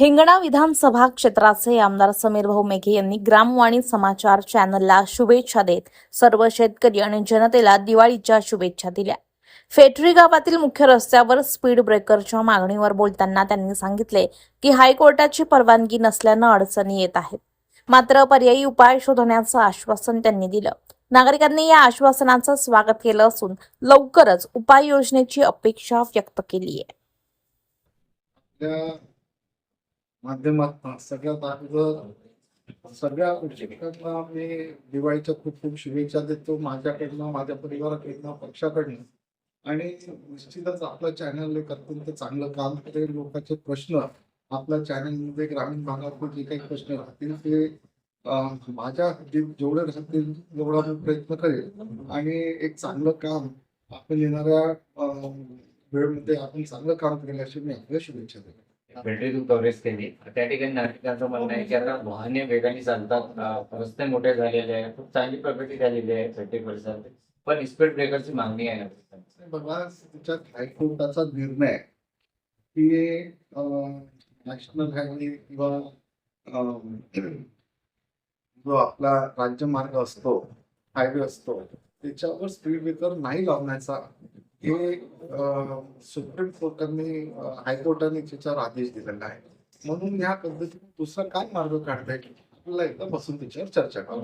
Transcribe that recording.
हिंगणा विधानसभा क्षेत्राचे आमदार समीर भाऊ मेघे यांनी ग्रामवाणी समाचार चॅनलला शुभेच्छा देत सर्व शेतकरी आणि जनतेला दिवाळीच्या शुभेच्छा दिल्या. फेटरी गावातील मुख्य रस्त्यावर स्पीड ब्रेकरच्या मागणीवर बोलताना त्यांनी सांगितले की हायकोर्टाची परवानगी नसल्यानं अडचणी येत आहेत. मात्र पर्यायी उपाय शोधण्याचं आश्वासन त्यांनी दिलं. नागरिकांनी या आश्वासनाचं स्वागत केलं असून लवकरच उपाययोजनेची अपेक्षा व्यक्त केली आहे. माध्यमातून सगळ्यात अगोदर सगळ्या शिक्षकांना मी दिवाळीच्या खूप खूप शुभेच्छा देतो माझ्याकडनं माझ्या परिवाराकडनं पक्षाकडनं. आणि निश्चितच आपलं चॅनल एक अत्यंत चांगलं काम करेल. लोकांचे प्रश्न आपल्या चॅनलमध्ये ग्रामीण भागातील जे काही प्रश्न राहतील ते माझ्या जेवढे राहतील तेवढा मी प्रयत्न करेल. आणि एक चांगलं काम आपण येणाऱ्या वेळेमध्ये आपण चांगलं काम करेल अशी मी आपल्या शुभेच्छा देतो. भेटी कव्हरेज केली. त्या ठिकाणी नागरिकांचं म्हणणं आहे की आता वाहने वेगाने चालतात. रस्ते मोठे झालेले आहेत. खूप चांगली प्रगती झालेली आहे भेटी परिसरात पण स्पीड ब्रेकरची मागणी आहे. बघा हायकोर्टाचा निर्णय की नॅशनल हायवे किंवा जो आपला राज्यमार्ग असतो हायवे असतो त्याच्यावर स्पीड ब्रेकर नाही लावण्याचा हे सुप्रीम कोर्टाने हायकोर्टाने त्याच्यावर आदेश दिलेला आहे. म्हणून ह्या पद्धतीने दुसरा काय मार्ग काढताय आपल्याला एकदा बसून त्याच्यावर चर्चा करू.